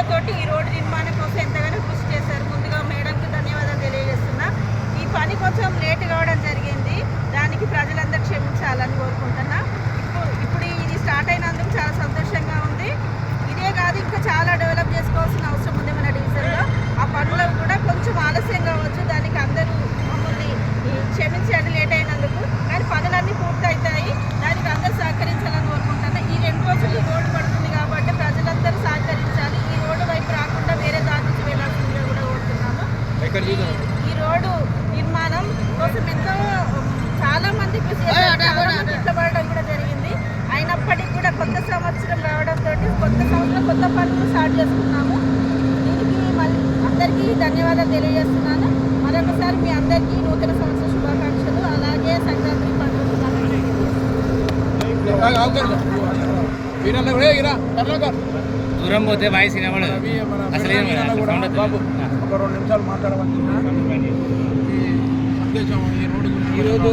పట్టుదలతోటి ఈ రోడ్డు నిర్మాణం కోసం ఎంతగానో కృషి చేశారు ముందుగా మేడంకి ధన్యవాదాలు తెలియజేస్తున్నా ఈ పని కొంచెం లేట్ కావడం జరిగింది దానికి ప్రజలందరూ క్షమించాలని కోరుకుంటున్నా ఇప్పుడు ఇప్పుడు ఇది స్టార్ట్ అయినందుకు చాలా సంతోషంగా ఉంది ఇదే కాదు ఇంకా చాలా డెవలప్ చేసుకోవాల్సిన అవసరం ఉంది మన డివిజన్లో ఆ పనులు కూడా కొంచెం ఆలస్యం కావచ్చు దానికి అందరూ మమ్మల్ని ఈ, క్షమించండి లేట్ అయినందుకు కానీ పనులన్నీ పూర్తవుతాయి దానికి అందరూ సహకరించాలని కోరుకుంటున్నా ఈ రెండు రోజులు ఈ రోడ్డు పడుతుంది కాబట్టి ప్రజలందరూ సహకరించాలి ఈ రోడ్డు వైపు రాకుండా వేరే దారి నుంచి వెళ్ళాల్సిందిగా కూడా కోరుతున్నాము ఈ- రోడ్డు నిర్మాణం కోసం ఎంతో చాలా మంది కృషి ఇష్టపడడం కూడా జరిగింది. అయినప్పటికీ కూడా కొత్త సంవత్సరం రావడంతో కొత్త సంవత్సరం కొత్త పనులు స్టార్ట్ చేసుకున్నాము. దీనికి మళ్ళీ అందరికీ ధన్యవాదాలు తెలియజేస్తున్నాను. మరొకసారి మీ అందరికీ నూతన సంవత్సర శుభాకాంక్షలు. అలాగే సంక్రాంతి పండుగ దూరం పోతే వాయిస్ వినబడదు. అసలు. ఒక రెండు నిమిషాలు మాట్లాడవచ్చు ఈ సందేశం ఈ రోడ్డు గురించి ఈరోజు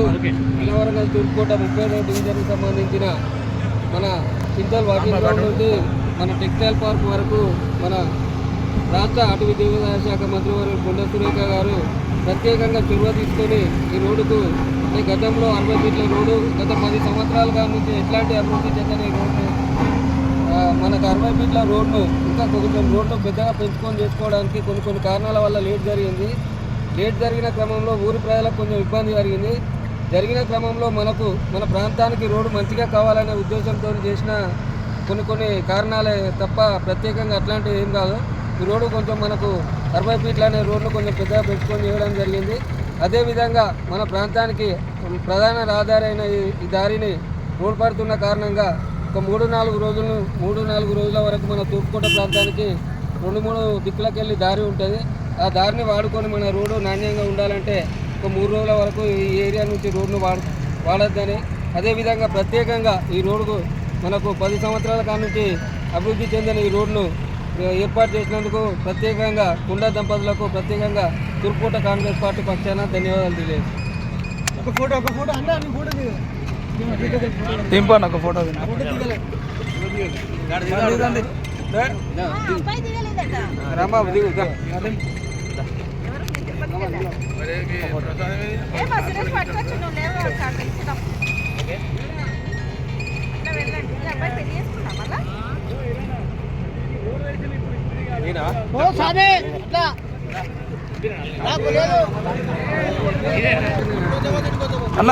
పిలవరంగల్ తూర్పుకోట ముప్పై రెండు డివిజన్కి సంబంధించిన మన చింతల్ వాకింగ్ గ్రౌండ్ నుండి మన టెక్స్టైల్ పార్క్ వరకు మన రాష్ట్ర అటవీ దేవాదాయ శాఖ మంత్రి వారు కొండ సురేఖ గారు ప్రత్యేకంగా చొరవ తీసుకొని ఈ రోడ్డుకు గతంలో అరవై ఫీట్ల రోడ్డు గత పది సంవత్సరాలుగా నుంచి ఎట్లాంటి అభివృద్ధి చెందని మనకు అరవై ఫీట్ల రోడ్ను ఇంకా కొంచెం రోడ్ను పెద్దగా పెంచుకొని చేసుకోవడానికి కొన్ని కొన్ని కారణాల వల్ల లేట్ జరిగింది. లేట్ జరిగిన క్రమంలో ఊరి ప్రజలకు కొంచెం ఇబ్బంది జరిగింది జరిగిన క్రమంలో మనకు మన ప్రాంతానికి రోడ్డు మంచిగా కావాలనే ఉద్దేశంతో చేసిన కొన్ని కొన్ని కారణాలే తప్ప ప్రత్యేకంగా అట్లాంటివి ఏం కాదు. ఈ రోడ్డు కొంచెం మనకు అరవై ఫీట్ల అనే రోడ్ను కొంచెం పెద్దగా పెంచుకొని చేయడం జరిగింది. అదేవిధంగా మన ప్రాంతానికి ప్రధాన రహదారి అయిన ఈ- దారిని రోడ్పడుతున్న కారణంగా ఒక మూడు నాలుగు రోజులు మూడు నాలుగు రోజుల వరకు మన తూర్పుకోట ప్రాంతానికి రెండు మూడు దిక్కులకు వెళ్ళి దారి ఉంటుంది. ఆ దారిని వాడుకొని మన రోడ్డు నాణ్యంగా ఉండాలంటే ఒక మూడు రోజుల వరకు ఈ ఏరియా నుంచి రోడ్ను వాడ వాడద్దని. అదేవిధంగా ప్రత్యేకంగా ఈ రోడ్డుకు మనకు పది సంవత్సరాల కాడ నుంచి అభివృద్ధి చెందిన ఈ రోడ్ను ఏర్పాటు చేసినందుకు ప్రత్యేకంగా కుండ దంపతులకు ప్రత్యేకంగా తూర్పుకోట కాంగ్రెస్ పార్టీ పక్షాన ధన్యవాదాలు తెలియజేస్తాను ఒక ఫోటో ఒక ఫోటో. అంటే అన్ని ఫోటో దింపండి ఒక ఫోటో ఫోటో రాంబాబు దిగు అట్లా నాకు లేదు. అన్న